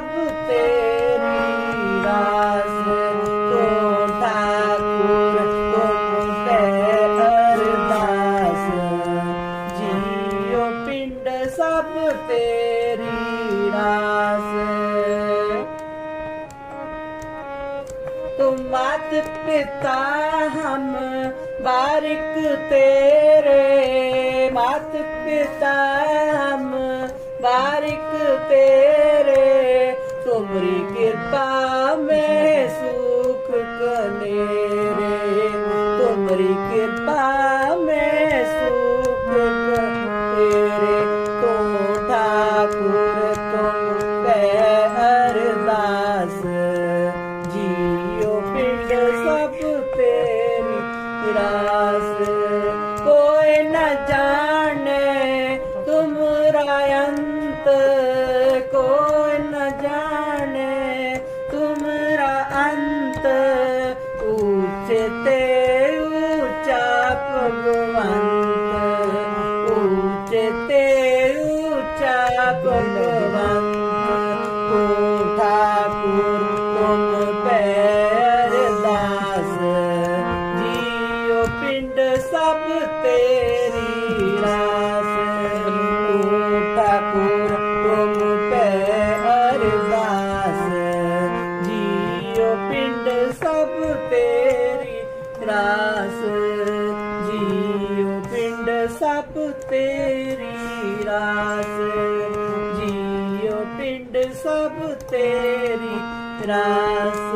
ਰੱਬ ਤੇਰੀ ਰਾਸ ਤੋਂ ਠਾਕੁਰ ਤੋਂ ਤੇ ਅਰਦਾਸ। ਜੀਓ ਪਿੰਡ ਸਭ ਤੇਰੀ ਰਾਸ। ਤੁਮ ਮਾਤ ਪਿਤਾ ਹਮ, ਬਾਰਿਕ ਤੇਰੇ। ਮਾਤ ਪਿਤਾ ਹਮ, ਬਾਰਿਕ ਤੇਰੇ। तुमरी कृपा में सुख कनेरे तुमरी कृपा में सुख कनेरे तो ठाकुर, तुम पे अरदास जियो पिंड सब तेरी रास। कोई न जाने तुमरा अंत ऊँचे ते ऊँचा भगवंत ऊँचे ते ऊँचा भगवंत तुम पैर दास जियो पिंड सब तेरी रास ठाकुर तुम पैर दास जियो पिंड सब तेरी ਰਾਸ ਜੀਉ ਪਿੰਡ ਸਭ ਤੇਰੀ ਰਾਸ ਜੀਉ ਪਿੰਡ ਸਭ ਤੇਰੀ ਰਾਸ